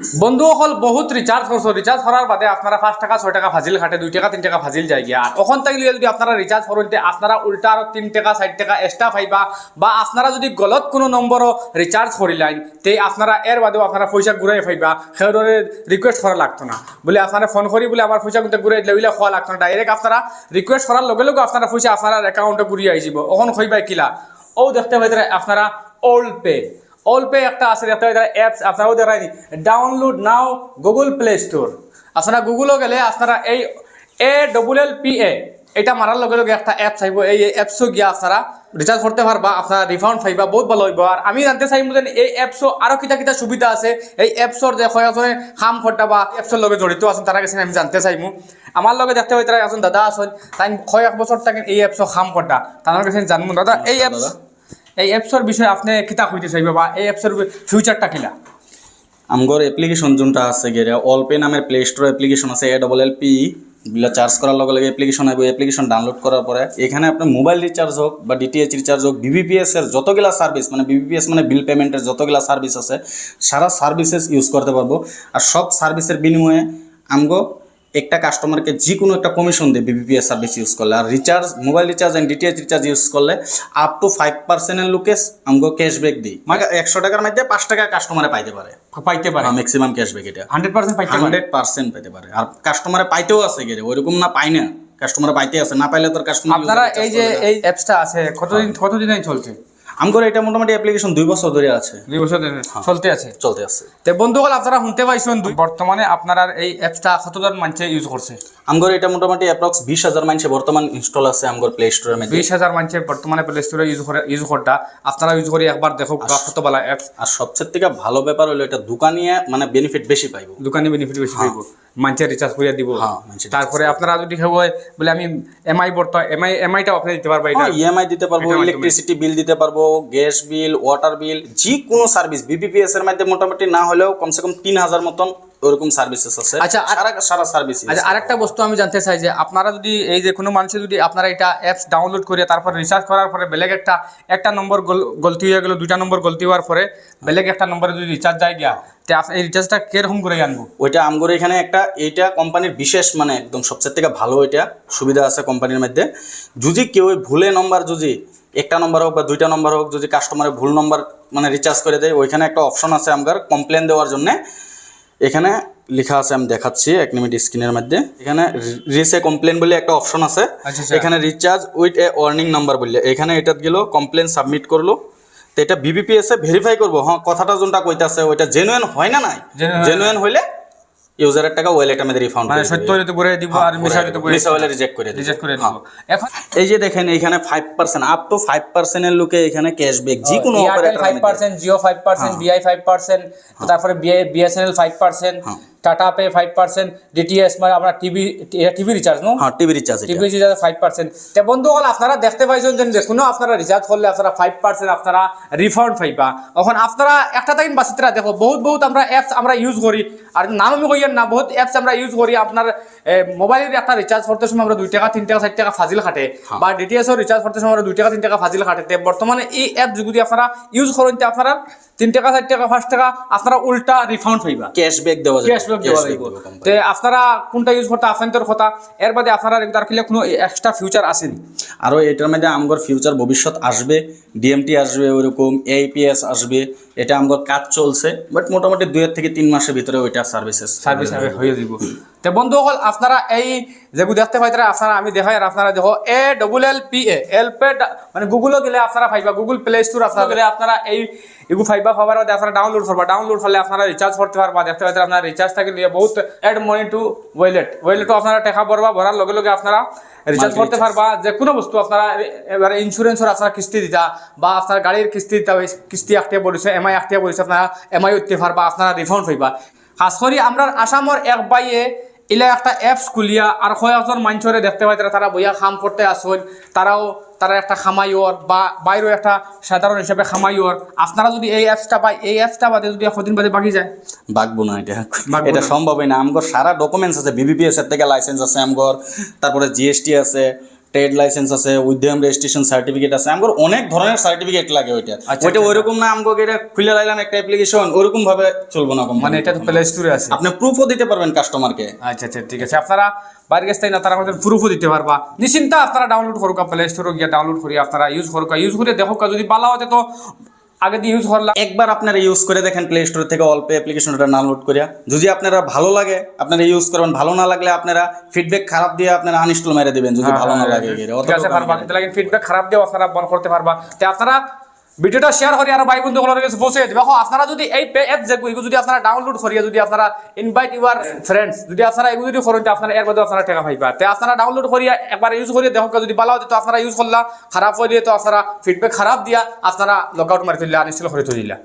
বন্ধু হল বহুত রিচার্জ করছ রিচার্জ করার বাদে আপনারা পাঁচ টাকা, ছয় টাকা ফাজিল খাটে দুই টাকা, তিন টাকা ফাজিল যায় গিয়া। আর তখন থাকলে যদি আপনারা রিচার্জ করেন আপনারা উল্টা আরও তিন টাকা ষাট টাকা এক্সট্রা পাইবা। বা আপনারা যদি গলত কোনো নম্বরও রিচার্জ করিলেন তে আপনারা এর বাদেও আপনারা পয়সা ঘুরাই পাইবা। সেদরে রিকোয়েস্ট করা লাগতো না। বলে আপনারা ফোন করি বলে আমার পয়সা কিন্তু ঘুরাই দিলে, বলে খোয়া লাগতো না। ডাইরেক্ট আপনারা রিকোয়েস্ট করার লগে লগে আপনারা পয়সা আপনার অ্যাকাউন্টে ঘুরিয়ে আইসিব ওখন কইবা কিলা। ও দেখতে পাই আপনারা ওল্ড পে অল পে একটা আছে দেখতে পাই অ্যাপস আপনারাও দেখায়নি download now Google Play Store আপনারা গুগলও গেলে আপনারা এই এ ডবল এল পি এ এটা মারার লগে লগে একটা অ্যাপস আইব। এই অ্যাপসও গিয়া আপনারা রিচার্জ করতে পারবা আপনারা রিফান্ড পাইবা বহুত ভালো হইব। আর আমি জানতে চাইব যে এই অ্যাপসও আরও কিতা কিতা সুবিধা আছে। এই অ্যাপসর যে কয়েকজনে খাম খরটা বা অ্যাপসের লগে জড়িত আছেন তারা কাছে আমি জানতে চাইমু। আমার লগে দেখতে পাই তারা এখন দাদা আছেন তাই কয়েক বছর থেকে এই অ্যাপসও খাম খরটা তার কাছে জানব দাদা এই অ্যাপস এই অ্যাপসর বিষয়ে আপনি কিতা কইতে চাইবে বা এই অ্যাপসের ফিউচারটা কিলা? আমগর এপ্লিকেশন যোনটা আছে গেরে অল পে নামের প্লে স্টোর এপ্লিকেশন আছে এ ডবল এল পি বিলা চার্জ করার লগে লগে এপ্লিকেশন আইব এপ্লিকেশন ডাউনলোড করার পরে এখানে আপনার মোবাইল রিচার্জ হোক বা ডিটিএইচ রিচার্জ হোক বিবিপিএস এর যতগুলা সার্ভিস মানে বিবিপিএস মানে বিল পেমেন্টের যতগুলা সার্ভিস আছে সারা সার্ভিসেস ইউজ করতে পারব। আর সব সার্ভিসের বিনিময়ে আমগো একটা কাস্টমারকে যে কোনো একটা কমিশন দেয় বিবিপিএস সার্ভিস ইউজ করলে আর recharge mobile recharge and DTH recharge use করলে আপ টু ফাইভ পার্সেন্টের লোকে আমগো ক্যাশব্যাক দিই মানে একশো টাকার মধ্যে পাঁচ টাকা কাস্টমারে পাইতে পারে। পাইতে পারে। ম্যাক্সিমাম ক্যাশব্যাক এটা। হান্ড্রেড পার্সেন্ট পাইতে হান্ড্রেড পার্সেন্ট পেতে পারে। আর কাস্টমারে পাইতেও আছে গেলে ওইরকম না পাই না। কাস্টমারে পাইতে আছে না পাইলে তোর কাস্টমার আপনারা এই যে এই অ্যাপসটা আছে কতদিন কতদিন চলছে? আমগর এটা মোটামুটি অ্যাপ্লিকেশন দুই বছর ধরে আছে। দুই বছর ধরে চলতে আছে? চলতে আছে। তে বন্ধুগণ আপনারা শুনতে পাইছেন বর্তমানে আপনারা এই অ্যাপসটা কতজন মানুষে ইউজ করছে? আমগর এটা মোটামুটি অ্যাপ্রক্স বিশ হাজার মানুষে বর্তমান ইনস্টল আছে আমগর প্লে স্টোরের মধ্যে। বিশ হাজার মানুষে বর্তমানে প্লে স্টোরে ইউজ করে ইউজ করটা আপনারা ইউজ করে একবার দেখো কত বলা অ্যাপস আর সবচেয়ে থেকে ভালো ব্যাপার হলো এটা দোকানিয়ে মানে বেনিফিট বেশি পাইবো। দোকানে বেনিফিট বেশি পাইব। মানুষের রিচার্জ করিয়া দিব হ্যাঁ, তারপরে আপনারা যদি হয় বলে আমি এমআই বর্ত এমআই এমআইটাও আপনি দিতে পারব এটা ইএমআই দিতে পারব এটার মাধ্যমে। ইলেকট্রিসিটি বিল দিতে পারব গ্যাস বিল ওয়াটার বিল যে কোনো সার্ভিস বিবিপিএস এর মধ্যে মোটামুটি না হলেও কমসে কম তিন হাজার মতন ওরকম সার্ভিসেস আছে। আচ্ছা, আর- সারা সারা সার্ভিস আচ্ছা আরেকটা বস্তু আমি জানতে চাই যে আপনারা যদি এই যে কোনো মানুষের যদি আপনারা এটা অ্যাপস ডাউনলোড করে তারপর রিচার্জ করার পরে বেলেগ একটা একটা নম্বর গলতি হয়ে গেল দুইটা নম্বর গলতি হওয়ার পরে বেলেগ একটা নম্বরে যদি রিচার্জ যায় গিয়া তে আপনি এই রিচার্জটা কীরকম করে আনব? ওইটা আমগর এখানে একটা এইটা কোম্পানির বিশেষ মানে একদম সবচেয়ে থেকে ভালো এটা সুবিধা আছে কোম্পানির মধ্যে। যদি কেউ ভুলে নম্বর যদি একটা নম্বর হোক বা দুইটা নম্বর হোক যদি কাস্টমারের ভুল নম্বর মানে রিচার্জ করে দেয় ওইখানে একটা অপশন আছে আমগার কমপ্লেন দেওয়ার জন্য। এখানে লেখা আছে আমি দেখাচ্ছি এক মিনিট স্ক্রিনের মধ্যে। এখানে রিসে কমপ্লেন বলে একটা অপশন আছে। আচ্ছা, আচ্ছা। এখানে recharge with a warning number বললে এখানে এটা গেল কমপ্লেন সাবমিট করল। তো এটা বিবিপিএসে ভেরিফাই করব। হ্যাঁ কথাটা যোনটা কইতাছে ওইটা জেনুয়েন হয় না নাই? জেনুয়েন হইলে ইউজারের টাকা ওয়ালেট আমাদের রিফাউন্ড মানে সত্য হলে তো দিব আর মিশা হলে তো করে মিসা রিজেক্ট করে রিজেক্ট করে দিব। এখন এই যে দেখেন এখানে five percent up to five পার্সেন্টের লোকে এখানে ক্যাশব্যাক যে কোনো Airtel operator five Jio five percent Vi five percent তারপরে BSNL five percent Tata pay five percent DTS মানে আমরা টিভি টিভি রিচার্জ নো হ্যাঁ TV recharge TV recharge five percent তে বন্ধুগণ আপনারা দেখতে পাইছেন যে দেখুন আপনারা রিচার্জ করলে আপনারা ফাইভ পার্সেন্ট আপনারা রিফান্ড পাইবা। এখন আপনারা একটা টাইম বাসিতরা দেখো বহুত বহুত আমরা অ্যাপস আমরা ইউজ করি। আর নাম আমি কইয়েন না। বহুত অ্যাপস আমরা ইউজ করি। আপনার মোবাইলের একটা রিচার্জ করতে সময় আমরা দুই টাকা তিন টাকা চার টাকা ফাজিল খাটে। বা ডিটিএস রিচার্জ করতে সময় আমরা দুই টাকা তিন টাকা ফাজিল খাটে। বর্তমানে এই অ্যাপ যদি আপনারা ইউজ করেন তে আপনারা তিন টাকা চার টাকা পাঁচ টাকা আপনারা উল্টা রিফান্ড পাইবা। ক্যাশব্যাক দেওয়া যাবে। ক্যাশব্যাক দেওয়া company। তে আপনারা কোনটা ইউজ করতে আপনাদের কথা এর বাদে আপনারা তার ফলে কোনো এক্সট্রা ফিউচার আসেনি। আরও এটার মধ্যে আমগর ফিউচার ভবিষ্যৎ আসবে ডিএমটি আসবে ওইরকম এইপিএস আসবে এটা আমগর কাজ চলছে বাট মোটামুটি দুই থেকে তিন মাসের ভিতরে ওইটা সার্ভিসেস সার্ভিস হয়ে যাব। তে বন্ধু হল আপনারা এই যেগুলো দেখতে পাইতে আপনারা আমি দেখাই আর আপনারা দেখো A double L P A L pay মানে গুগলও গেলে আপনারা পাইবা গুগল প্লে স্টোর আপনারা গেলে আপনারা এই এগু ফাইবা পাবার বাদে আপনারা ডাউনলোড করবা। ডাউনলোড করলে আপনারা রিচার্জ করতে পারবা। দেখতে পাইতে আপনারা রিচার্জ থাকে নিয়ে বহুত অ্যাড মানি টু ওয়ালেট ওয়ালেটও আপনারা টাকা ভরবা ভরার লগে লগে আপনারা রিচার্জ করতে পারবা। যে কোনো বস্তু আপনারা এবারে ইন্স্যুরেন্সর আপনারা কিস্তি দিতা বা আপনার গাড়ির কিস্তি দিতা কিস্তি আখটিয়া পড়েছে এমআই আখটিয়া পড়েছে আপনারা এমআই উঠতে পারবা আপনারা রিফান্ড হইবা। খাস করি আমরা আসামর এক বাইয়ে ইলা একটা অ্যাপস খুলিয়া আর কয়েকজন মানুষরে দেখতে পাই তারা বইয়া খাম করতে আসুন তারাও তারা একটা খামাইওর বা বাইরেও একটা সাধারণ হিসাবে খামাইওর আপনারা যদি এই অ্যাপসটা পাই এই অ্যাপসটা বাদে যদি কদিন বাদে বাকি যায়? বাগবো না এটা। এটা। সম্ভবই না। আমগর সারা ডকুমেন্টস আছে বিবিপিএস এর থেকে লাইসেন্স আছে আমগর তারপরে জিএসটি আছে ট্রেড লাইসেন্স আছে উদ্যম রেজিস্ট্রেশন সার্টিফিকেট আছে আমার অনেক ধরনের সার্টিফিকেট লাগে ওইটা। আচ্ছা, ওইটা আচ্ছা। ওইরকম না আমাকে এটা খুলে লাইলাম একটা অ্যাপ্লিকেশন ওরকম ভাবে চলবো না মানে এটা তো প্লে স্টোরে আছে। আপনি প্রুফও দিতে পারবেন কাস্টমারকে আচ্ছা আচ্ছা ঠিক আছে। আপনারা বাইরে গেছে না তারা আমাদের প্রুফও দিতে পারবা। নিশ্চিন্তা আপনারা ডাউনলোড করুক প্লে স্টোরে গিয়ে ডাউনলোড করি আপনারা ইউজ করুক। ইউজ করে দেখো যদি ভালো হতে তো আগে দিয়ে ইউজ করলাম। একবার আপনারা ইউজ করে দেখেন প্লে স্টোর থেকে অল্প অ্যাপ্লিকেশনটা ডাউনলোড করিয়া। যদি আপনারা ভালো লাগে আপনারা ইউজ করবেন। ভালো না লাগলে আপনারা ফিডব্যাক খারাপ দিয়ে আপনারা আনইনস্টল মেরে দিবেন যদি ভালো না লাগে হ্যাঁ, কিন্তু ফিডব্যাক খারাপ দিয়ে আপনারা বন্ধ করতে পারবা। তে আপনারা ভিডিওটা শেয়ার করি আর ভাই বন্ধু গুলোর কাছে পৌঁছে দেখো, আপনারা যদি এই অ্যাপ যে যদি আপনারা ডাউনলোড করিয়া যদি আপনারা ইনভাইট ইউর ফ্রেন্ডস যদি আপনারা এগুলো যদি করেন আপনারা এর মধ্যে আপনারা টাকা পাইবা। তো আপনারা ডাউনলোড করিয়া একবার ইউজ করিয়া দেখো যদি ভালো হতো আপনারা ইউজ করলা, খারাপ হয়ে তো আপনারা ফিডব্যাক খারাপ দিয়া আপনারা লগ আউট মারি তুললা আনইনস্টল করে তুলিলা